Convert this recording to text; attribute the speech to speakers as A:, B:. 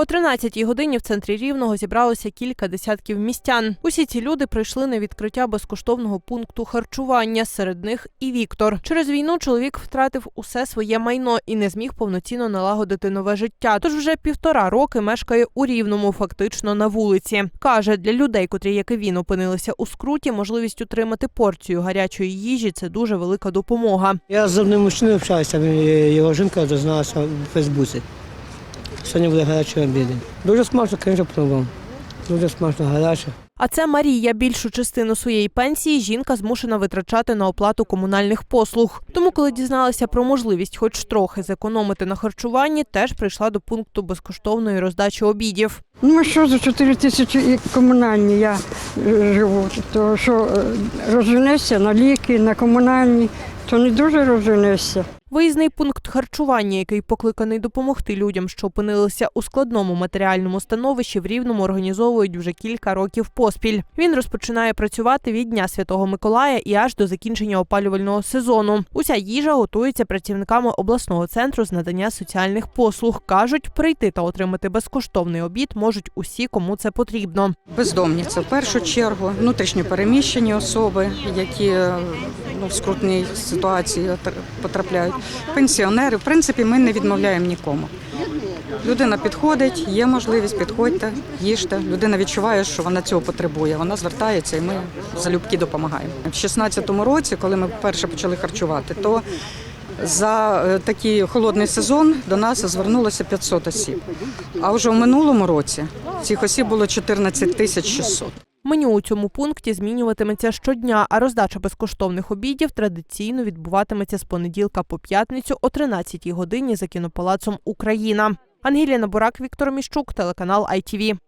A: О 13-й годині в центрі Рівного зібралося кілька десятків містян. Усі ці люди прийшли на відкриття безкоштовного пункту харчування. Серед них і Віктор. Через війну чоловік втратив усе своє майно і не зміг повноцінно налагодити нове життя. Тож вже півтора роки мешкає у Рівному, фактично на вулиці. Каже, для людей, котрі, як і він, опинилися у скруті, можливість отримати порцію гарячої їжі це дуже велика допомога.
B: Я з одним мужчиною общався, його жінка дозналася в Фейсбуці. Сьогодні буде гарячий обід. Дуже смачно, звісно, пробував. Дуже смачно, гаряче.
A: А це Марія. Більшу частину своєї пенсії жінка змушена витрачати на оплату комунальних послуг. Тому, коли дізналася про можливість, хоч трохи зекономити на харчуванні, теж прийшла до пункту безкоштовної роздачі обідів.
C: Ну а що за 4 тисячі і комунальні я е, живу, то що е, розженешся на ліки, на комунальні, то не дуже розженешся.
A: Виїзний пункт харчування, який покликаний допомогти людям, що опинилися у складному матеріальному становищі, в Рівному організовують вже кілька років поспіль. Він розпочинає працювати від Дня Святого Миколая і аж до закінчення опалювального сезону. Уся їжа готується працівниками обласного центру з надання соціальних послуг. кажуть, прийти та отримати безкоштовний обід можуть усі, кому це потрібно.
D: Бездомні це в першу чергу, внутрішньо переміщені особи, які ну, в скрутній ситуації потрапляють. Пенсіонери, в принципі, ми не відмовляємо нікому. Людина підходить, є можливість, підходьте, їжте. Людина відчуває, що вона цього потребує. Вона звертається, і ми залюбки допомагаємо. В 16-му році, коли ми вперше почали харчувати, то за е, такий холодний сезон до нас звернулося 500 осіб. А вже в минулому році цих осіб було 14 тисяч 600.
A: Меню у цьому пункті змінюватиметься щодня, а роздача безкоштовних обідів традиційно відбуватиметься з понеділка по п'ятницю о 13-й годині за кінопалацом Україна. Ангеліна Бурак, Віктор Міщук, телеканал ITV.